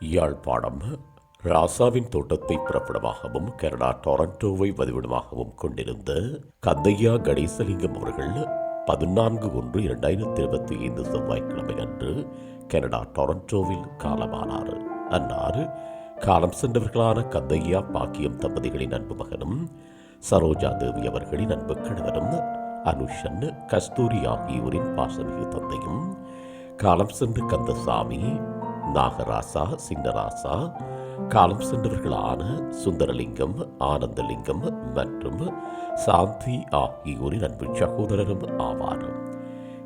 யாழ்ப்பாணம் ராசாவின் தோட்டத்தை பிறப்பிடமாகவும் கனடா டொரண்டோவை வதிவிடமாகவும் கொண்டிருந்த கந்தையா கணேசலிங்கம் அவர்கள் பதினான்கு ஒன்று இரண்டாயிரத்தி இருபத்தி ஐந்து செவ்வாய்க்கிழமை அன்று கனடா டொரண்டோவில் காலமானார். அன்னார் காலம் சென்றவர்களான கந்தையா பாக்கியம் தம்பதிகளின் அன்பு மகனும் சரோஜா தேவி அவர்களின் அன்பு கணவரும் அனுஷன் கஸ்தூரி ஆகியோரின் பாசமிகு தந்தையும் காலம் சென்று கந்தசாமி நாகராசா சின்னராசா காலம் சென்றவர்களான சுந்தரலிங்கம் ஆனந்தலிங்கம் மற்றும் சாந்தி ஆகியோரின் அன்பு சகோதரரும் ஆவார்.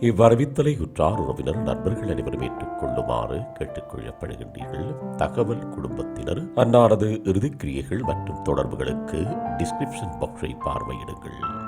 இவ்வரவித்தலை உற்றார் உறவினர் நண்பர்கள் அனைவரும் ஏற்றுக்கொள்ளுமாறு கேட்டுக்கொள்ளப்படுகின்றீர்கள். தகவல் குடும்பத்தினர் அன்னாரது இறுதிக்கிரியைகள் மற்றும் தொடர்புகளுக்கு டிஸ்கிரிப்ஷன் பாக்ஸை பார்வையிடுங்கள்.